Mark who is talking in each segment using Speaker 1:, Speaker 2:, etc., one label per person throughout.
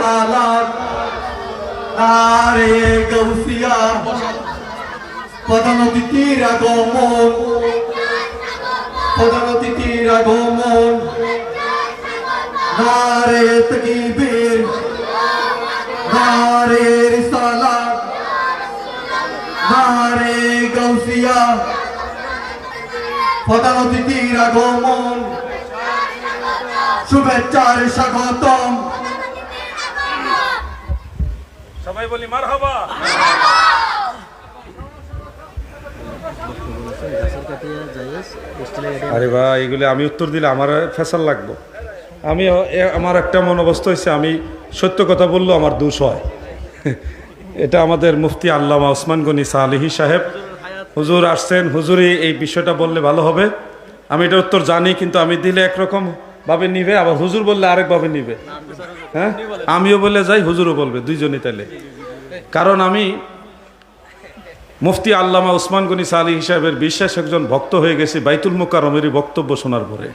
Speaker 1: রিসালাত নারে গৌসিয়া প্রধান অতিথির আগমন। প্রধান অতিথির শুভেচ্ছার স্বাগতম।
Speaker 2: সবাই বলি মার হবা আরে ভাই, এগুলি আমি উত্তর দিলে আমার ফেসাল লাগবো। আমি আমার একটা মনোবস্থ হয়েছে আমি সত্য কথা বললেও আমার দোষ হয়। এটা আমাদের মুফতি আল্লামা ওসমান গনি সালিহি সাহেব। হুজুর আসছেন হুজুরি এই বিষয়টা বললে ভালো হবে। আমি এটা উত্তর জানি, কিন্তু আমি দিলে একরকম ভাবে নিবে, আবার হুজুর বললে আরেক আরেকভাবে নিবে। হ্যাঁ? আমিও বলে যাই, হুজুরও বলবে, দুইজনই তাহলে কারণ আমি মুফতি আল্লামা ওসমান গনি সালি হিসাবের বিশ্বাস একজন ভক্ত হয়ে গেছি, বাইতুল মুকারমেরই বক্তব্য শোনার পরে।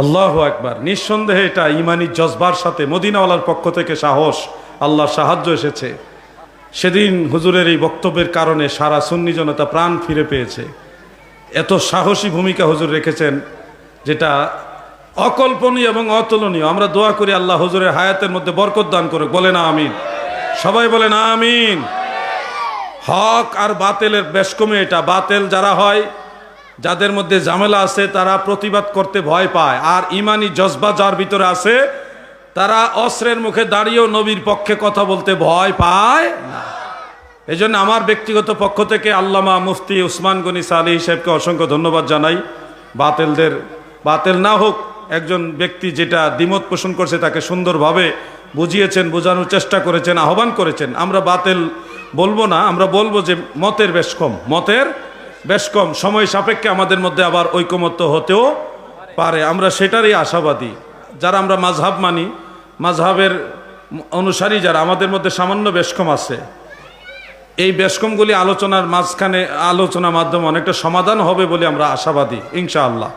Speaker 2: আল্লাহ একবার নিঃসন্দেহে এটা ইমানি জজবার সাথে মদিনাওয়ালার পক্ষ থেকে সাহস, আল্লাহর সাহায্য এসেছে। সেদিন হুজুরের এই বক্তব্যের কারণে সারা সুন্নি জনতা প্রাণ ফিরে পেয়েছে। এত সাহসী ভূমিকা হুজুর রেখেছেন, যেটা অকল্পনীয় এবং অতুলনীয়। আমরা দোয়া করি আল্লাহ হুজুরের হায়াতের মধ্যে বরকত দান করে বলে না আমিন। সবাই বলে না আমিন। হক আর বাতেলের বেশ কমে এটা। বাতেল যারা হয়, যাদের মধ্যে ঝামেলা আছে, তারা প্রতিবাদ করতে ভয় পায়। আর ইমানি জজবা যার ভিতরে আছে, তারা অস্ত্রের মুখে দাঁড়িয়েও নবীর পক্ষে কথা বলতে ভয় পায় না। এই জন্য আমার ব্যক্তিগত পক্ষ থেকে আল্লামা মুফতি উসমান গনি সালি সাহেবকে অসংখ্য ধন্যবাদ জানাই। বাতেলদের, বাতেল না হোক একজন ব্যক্তি যেটা দ্বিমত পোষণ করছে তাকে সুন্দরভাবে বুঝিয়েছেন, বোঝানোর চেষ্টা করেছেন, আহ্বান করেছেন। আমরা বাতেল বলব না, আমরা বলব যে মতের বেশ কম, মতের বেশ কম। সময় সাপেক্ষে আমাদের মধ্যে আবার ঐকমত্য হতেও পারে। আমরা সেটারই আশাবাদী। যারা আমরা মাঝহাব মানি মাঝহাবের অনুসারী যারা, আমাদের মধ্যে সামান্য বেশ কম আছে। এই বেশকমগুলি আলোচনার মাঝখানে আলোচনার মাধ্যমে অনেকটা সমাধান হবে বলে আমরা আশাবাদী, ইনশাআল্লাহ।